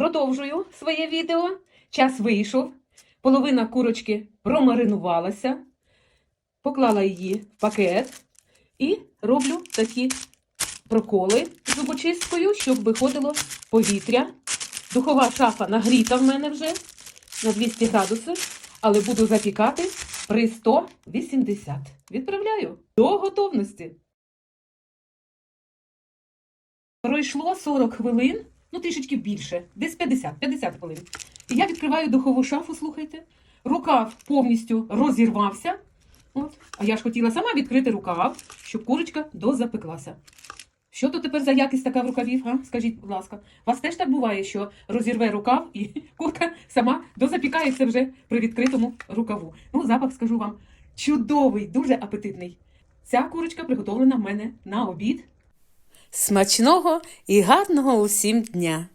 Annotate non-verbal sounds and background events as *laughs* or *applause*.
Продовжую своє відео. Час вийшов. Половина курочки промаринувалася. Поклала її в пакет і роблю такі проколи зубочисткою, щоб виходило повітря. Духова шафа нагріта в мене вже на 200 градусів, але буду запікати при 180. Відправляю до готовності. Пройшло 40 хвилин, ну трішечки більше, десь 50, 50 хвилин. І я відкриваю духову шафу, слухайте. Рукав повністю розірвався. От. А я ж хотіла сама відкрити рукав, щоб курочка дозапеклася. Що то тепер за якість така в рукавів? А? Скажіть, будь ласка, у вас теж так буває, що розірве рукав і *laughs* курка сама дозапікається вже при відкритому рукаву. Ну, запах скажу вам чудовий, дуже апетитний. Ця курочка приготовлена в мене на обід. Смачного і гарного усім дня!